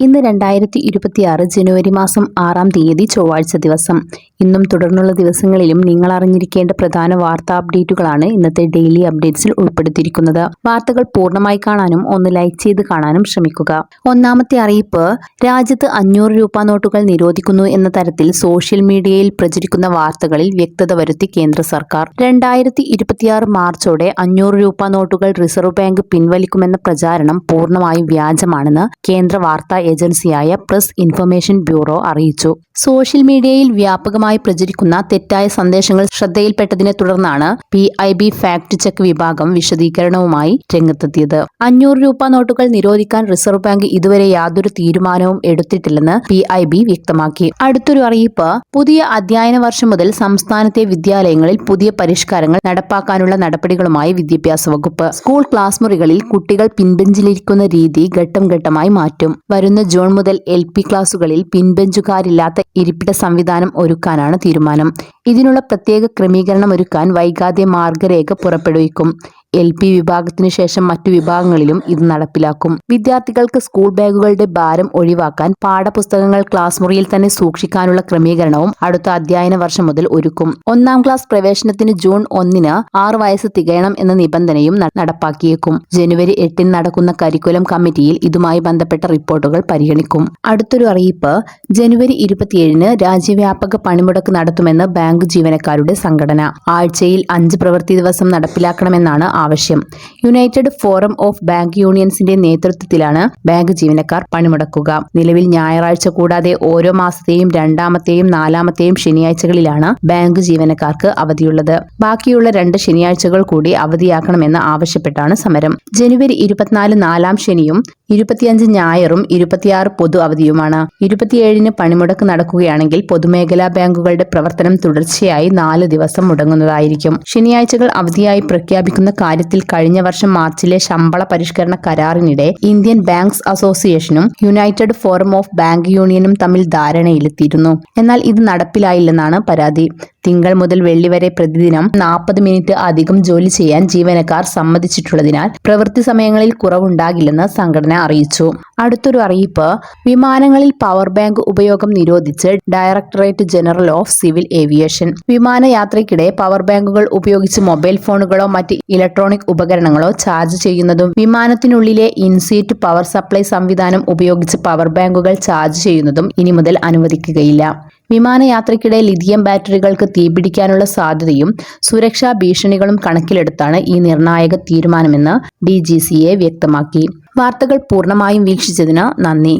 ഇന്ന് രണ്ടായിരത്തി ഇരുപത്തിയാറ് ജനുവരി മാസം ആറാം തീയതി ചൊവ്വാഴ്ച ദിവസം. ഇന്നും തുടർന്നുള്ള ദിവസങ്ങളിലും നിങ്ങൾ അറിഞ്ഞിരിക്കേണ്ട പ്രധാന വാർത്താ അപ്ഡേറ്റുകളാണ് ഇന്നത്തെ ഡെയിലി അപ്ഡേറ്റ്സിൽ ഉൾപ്പെടുത്തിയിരിക്കുന്നത്. വാർത്തകൾ പൂർണമായി കാണാനും ഒന്ന് ലൈക്ക് ചെയ്ത് കാണാനും ശ്രമിക്കുക. ഒന്നാമത്തെ അറിയിപ്പ് രാജ്യത്ത് അഞ്ഞൂറ് രൂപ നോട്ടുകൾ നിരോധിക്കുന്നു എന്ന തരത്തിൽ സോഷ്യൽ മീഡിയയിൽ പ്രചരിക്കുന്ന വാർത്തകളിൽ വ്യക്തത വരുത്തി കേന്ദ്ര സർക്കാർ. രണ്ടായിരത്തി ഇരുപത്തിയാറ് മാർച്ചോടെ അഞ്ഞൂറ് രൂപ നോട്ടുകൾ റിസർവ് ബാങ്ക് പിൻവലിക്കുമെന്ന പ്രചാരണം പൂർണമായും വ്യാജമാണെന്ന് കേന്ദ്ര വാർത്താ ഏജൻസിയായ പ്രസ് ഇൻഫർമേഷൻ ബ്യൂറോ അറിയിച്ചു. സോഷ്യൽ മീഡിയയിൽ വ്യാപകമായി പ്രചരിക്കുന്ന തെറ്റായ സന്ദേശങ്ങൾ ശ്രദ്ധയിൽപ്പെട്ടതിനെ തുടർന്നാണ് P I B fact check വിഭാഗം വിശദീകരണവുമായി രംഗത്തെത്തിയത്. അഞ്ഞൂറ് രൂപ നോട്ടുകൾ നിരോധിക്കാൻ റിസർവ് ബാങ്ക് ഇതുവരെ യാതൊരു തീരുമാനവും എടുത്തിട്ടില്ലെന്ന് പി ഐ ബി വ്യക്തമാക്കി. അടുത്തൊരു അറിയിപ്പ് പുതിയ അധ്യയന വർഷം മുതൽ സംസ്ഥാനത്തെ വിദ്യാലയങ്ങളിൽ പുതിയ പരിഷ്കാരങ്ങൾ നടപ്പാക്കാനുള്ള നടപടികളുമായി വിദ്യാഭ്യാസ വകുപ്പ്. സ്കൂൾ ക്ലാസ് മുറികളിൽ കുട്ടികൾ പിൻബെഞ്ചിലിരിക്കുന്ന രീതി ഘട്ടം ഘട്ടമായി മാറ്റും. വരുന്ന ജൂൺ മുതൽ എൽ പി ക്ലാസുകളിൽ പിൻബെഞ്ചുകാരില്ലാത്ത ഇരിപ്പിട സംവിധാനം ഒരുക്കാനാണ് തീരുമാനം. ഇതിനുള്ള പ്രത്യേക ക്രമീകരണം ഒരുക്കാൻ വൈകാതെ മാർഗരേഖ പുറപ്പെടുവിക്കും. എൽ പി വിഭാഗത്തിനു ശേഷം മറ്റു വിഭാഗങ്ങളിലും ഇത് നടപ്പിലാക്കും. വിദ്യാർത്ഥികൾക്ക് സ്കൂൾ ബാഗുകളുടെ ഭാരം ഒഴിവാക്കാൻ പാഠപുസ്തകങ്ങൾ ക്ലാസ് മുറിയിൽ തന്നെ സൂക്ഷിക്കാനുള്ള ക്രമീകരണവും അടുത്ത അധ്യയന വർഷം മുതൽ ഒരുക്കും. ഒന്നാം ക്ലാസ് പ്രവേശനത്തിന് ജൂൺ ഒന്നിന് ആറ് വയസ്സ് തികയണം എന്ന നിബന്ധനയും നടപ്പാക്കിയേക്കും. ജനുവരി എട്ടിന് നടക്കുന്ന കരിക്കുലം കമ്മിറ്റിയിൽ ഇതുമായി ബന്ധപ്പെട്ട റിപ്പോർട്ടുകൾ പരിഗണിക്കും. അടുത്തൊരു അറിയിപ്പ് ജനുവരി ഇരുപത്തിയേഴിന് രാജ്യവ്യാപക പണിമുടക്ക് നടത്തുമെന്ന് ബാങ്ക് ജീവനക്കാരുടെ സംഘടന. ആഴ്ചയിൽ അഞ്ച് പ്രവൃത്തി ദിവസം നടപ്പിലാക്കണമെന്നാണ് ആവശ്യം. യുണൈറ്റഡ് ഫോറം ഓഫ് ബാങ്ക് യൂണിയൻസിന്റെ നേതൃത്വത്തിലാണ് ബാങ്ക് ജീവനക്കാർ പണിമുടക്കുക. നിലവിൽ ഞായറാഴ്ച കൂടാതെ ഓരോ മാസത്തെയും രണ്ടാമത്തെയും നാലാമത്തെയും ശനിയാഴ്ചകളിലാണ് ബാങ്ക് ജീവനക്കാർക്ക് അവധിയുള്ളത്. ബാക്കിയുള്ള രണ്ട് ശനിയാഴ്ചകൾ കൂടി അവധിയാക്കണമെന്ന് ആവശ്യപ്പെട്ടാണ് സമരം. ജനുവരി ഇരുപത്തിനാല് നാലാം ശനിയും ഇരുപത്തിയഞ്ച് ഞായറും ഇരുപത്തിയാറ് പൊതു അവധിയുമാണ്. ഇരുപത്തിയേഴിന് പണിമുടക്ക് നടക്കുകയാണെങ്കിൽ പൊതുമേഖലാ ബാങ്കുകളുടെ പ്രവർത്തനം തുടർച്ചയായി നാല് ദിവസം മുടങ്ങുന്നതായിരിക്കും. ശനിയാഴ്ചകൾ അവധിയായി പ്രഖ്യാപിക്കുന്ന കാര്യത്തിൽ കഴിഞ്ഞ വർഷം മാർച്ചിലെ ശമ്പള പരിഷ്കരണ കരാറിനിടെ ഇന്ത്യൻ ബാങ്ക്സ് അസോസിയേഷനും യുണൈറ്റഡ് ഫോറം ഓഫ് ബാങ്ക് യൂണിയനും തമ്മിൽ ധാരണയിലെത്തിയിരുന്നു. എന്നാൽ ഇത് നടപ്പിലായില്ലെന്നാണ് പരാതി. തിങ്കൾ മുതൽ വെള്ളി വരെ പ്രതിദിനം നാൽപ്പത് മിനിറ്റ് അധികം ജോലി ചെയ്യാൻ ജീവനക്കാർ സമ്മതിച്ചിട്ടുള്ളതിനാൽ പ്രവൃത്തി സമയങ്ങളിൽ കുറവുണ്ടാകില്ലെന്ന് സംഘടന അറിയിച്ചു. അടുത്തൊരു അറിയിപ്പ് വിമാനങ്ങളിൽ പവർ ബാങ്ക് ഉപയോഗം നിരോധിച്ച് directorate general of civil aviation വിമാനയാത്രയ്ക്കിടെ power ബാങ്കുകൾ ഉപയോഗിച്ച് മൊബൈൽ ഫോണുകളോ മറ്റ് ഇലക്ട്രോണിക് ഉപകരണങ്ങളോ ചാർജ് ചെയ്യുന്നതും വിമാനത്തിനുള്ളിലെ ഇൻസീറ്റ് പവർ സപ്ലൈ സംവിധാനം ഉപയോഗിച്ച് പവർ ബാങ്കുകൾ ചാർജ് ചെയ്യുന്നതും ഇനി മുതൽ അനുവദിക്കുകയില്ല. വിമാനയാത്രയ്ക്കിടെ ലിഥിയം ബാറ്ററികൾക്ക് തീപിടിക്കാനുള്ള സാധ്യതയും സുരക്ഷാ ഭീഷണികളും കണക്കിലെടുത്താണ് ഈ നിർണായക തീരുമാനമെന്ന് ഡി വ്യക്തമാക്കി. വാർത്തകൾ പൂർണമായും വീക്ഷിച്ചതിന് നന്ദി.